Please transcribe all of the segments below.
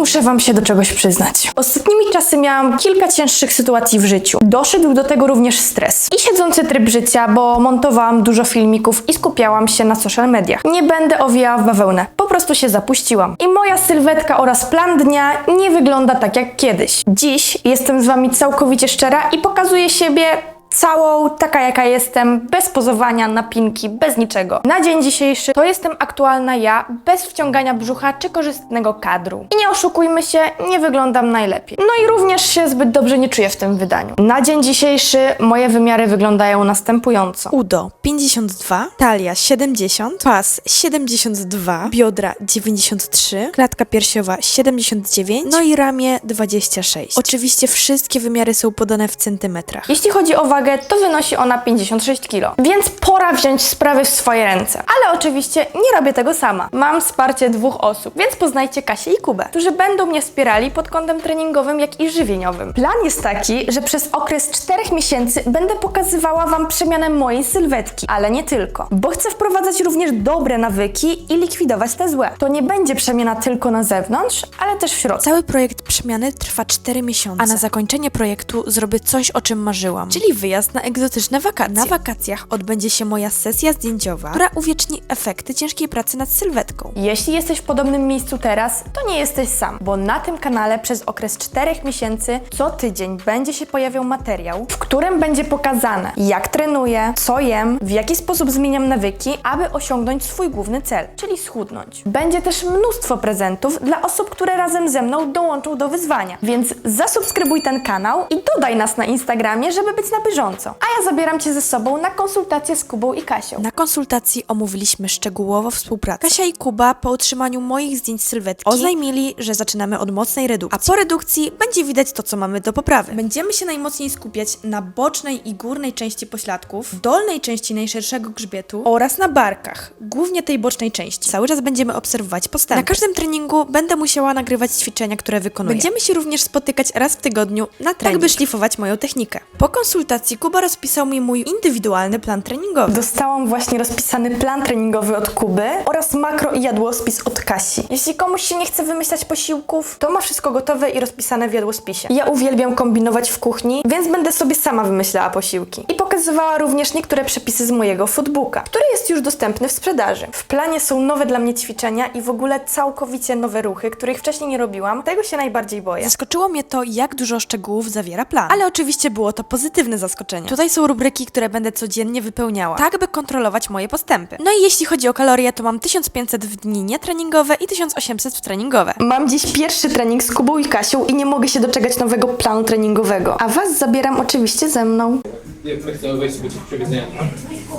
Muszę wam się do czegoś przyznać. Ostatnimi czasy miałam kilka cięższych sytuacji w życiu. Doszedł do tego również stres. I siedzący tryb życia, bo montowałam dużo filmików i skupiałam się na social mediach. Nie będę owijała w bawełnę. Po prostu się zapuściłam. I moja sylwetka oraz plan dnia nie wygląda tak jak kiedyś. Dziś jestem z wami całkowicie szczera i pokazuję siebie całą, taka jaka jestem, bez pozowania, napinki, bez niczego. Na dzień dzisiejszy to jestem aktualna ja, bez wciągania brzucha czy korzystnego kadru. I nie oszukujmy się, nie wyglądam najlepiej. No i również się zbyt dobrze nie czuję w tym wydaniu. Na dzień dzisiejszy moje wymiary wyglądają następująco. Udo 52, talia 70, pas 72, biodra 93, klatka piersiowa 79, no i ramię 26. Oczywiście wszystkie wymiary są podane w centymetrach. Jeśli chodzi o wagę, to wynosi ona 56 kg. Więc pora wziąć sprawy w swoje ręce. Ale oczywiście nie robię tego sama. Mam wsparcie dwóch osób, więc poznajcie Kasię i Kubę, którzy będą mnie wspierali pod kątem treningowym, jak i żywieniowym. Plan jest taki, że przez okres 4 miesięcy będę pokazywała Wam przemianę mojej sylwetki, ale nie tylko. Bo chcę wprowadzać również dobre nawyki i likwidować te złe. To nie będzie przemiana tylko na zewnątrz, ale też w środku. Cały projekt przemiany trwa 4 miesiące, a na zakończenie projektu zrobię coś, o czym marzyłam, czyli wyjazd na egzotyczne wakacje. Na wakacjach odbędzie się moja sesja zdjęciowa, która uwieczni efekty ciężkiej pracy nad sylwetką. Jeśli jesteś w podobnym miejscu teraz, to nie jesteś sam, bo na tym kanale przez okres 4 miesięcy co tydzień będzie się pojawiał materiał, w którym będzie pokazane, jak trenuję, co jem, w jaki sposób zmieniam nawyki, aby osiągnąć swój główny cel, czyli schudnąć. Będzie też mnóstwo prezentów dla osób, które razem ze mną dołączą do wyzwania, więc zasubskrybuj ten kanał i dodaj nas na Instagramie, żeby być na bieżąco. A ja zabieram Cię ze sobą na konsultację z Kubą i Kasią. Na konsultacji omówiliśmy szczegółowo współpracę. Kasia i Kuba po otrzymaniu moich zdjęć sylwetki oznajmili, że zaczynamy od mocnej redukcji. A po redukcji będzie widać to, co mamy do poprawy. Będziemy się najmocniej skupiać na bocznej i górnej części pośladków, dolnej części najszerszego grzbietu oraz na barkach, głównie tej bocznej części. Cały czas będziemy obserwować postępy. Na każdym treningu będę musiała nagrywać ćwiczenia, które wykonuję. Będziemy się również spotykać raz w tygodniu na trening, tak by szlifować moją technikę. Po konsultacji Kuba rozpisał mi mój indywidualny plan treningowy. Dostałam właśnie rozpisany plan treningowy od Kuby oraz makro i jadłospis od Kasi. Jeśli komuś się nie chce wymyślać posiłków, to ma wszystko gotowe i rozpisane w jadłospisie. Ja uwielbiam kombinować w kuchni, więc będę sobie sama wymyślała posiłki. I pokazywała również niektóre przepisy z mojego foodbooka, który jest już dostępny w sprzedaży. W planie są nowe dla mnie ćwiczenia i w ogóle całkowicie nowe ruchy, których wcześniej nie robiłam. Tego się najbardziej boję. Zaskoczyło mnie to, jak dużo szczegółów zawiera plan. Ale oczywiście było to pozytywne zaskoczenie. Tutaj są rubryki, które będę codziennie wypełniała, tak by kontrolować moje postępy. No i jeśli chodzi o kalorie, to mam 1500 w dni nietreningowe i 1800 w treningowe. Mam dziś pierwszy trening z Kubą i Kasią i nie mogę się doczekać nowego planu treningowego. A Was zabieram oczywiście ze mną. Nie, my chcemy wejść sobie.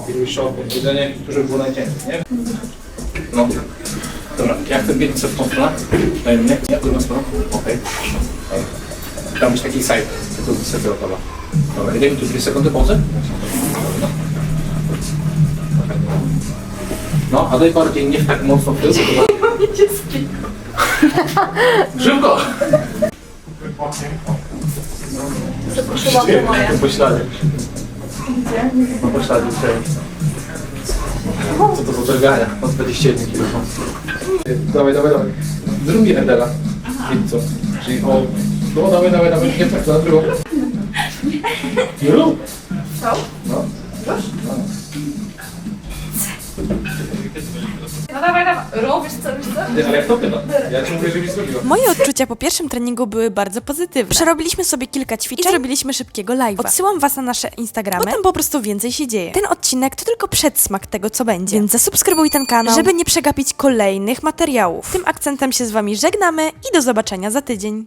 Jakiegoś szoku, jedzenie, które było najcięższe, nie? No. Dobra, ja chcę biec w tą stronę. Daj mnie. Ja drugą stroną. Okej. Okay. Tam być taki side. Tylko sobie gotowa. Dobra, i daj mi tu 2 sekundy pauzy. No. No, a daj bardziej nie tak mocno w tył, tylko... Szybko! Na pośladzie. Na pośladzie tutaj. Co to za drgania? Na 21 kg. Dawaj, dawaj, dawaj. Drugi Edela. I co? Czyli o... No dawaj, dawaj, dawaj. Nie tak, to na drugą. Rób. Co? No. No. No dawaj, dawaj. Robisz co, wiesz co? Nie, ale jak to. Ja ci mówię, żebyś zrobiła. Moje odczucia po pierwszym treningu były bardzo pozytywne. Przerobiliśmy sobie kilka ćwiczeń i zrobiliśmy szybkiego live'a. Odsyłam was na nasze Instagramy, potem po prostu więcej się dzieje. Ten odcinek to tylko przedsmak tego, co będzie. Więc zasubskrybuj ten kanał, żeby nie przegapić kolejnych materiałów. Tym akcentem się z wami żegnamy i do zobaczenia za tydzień.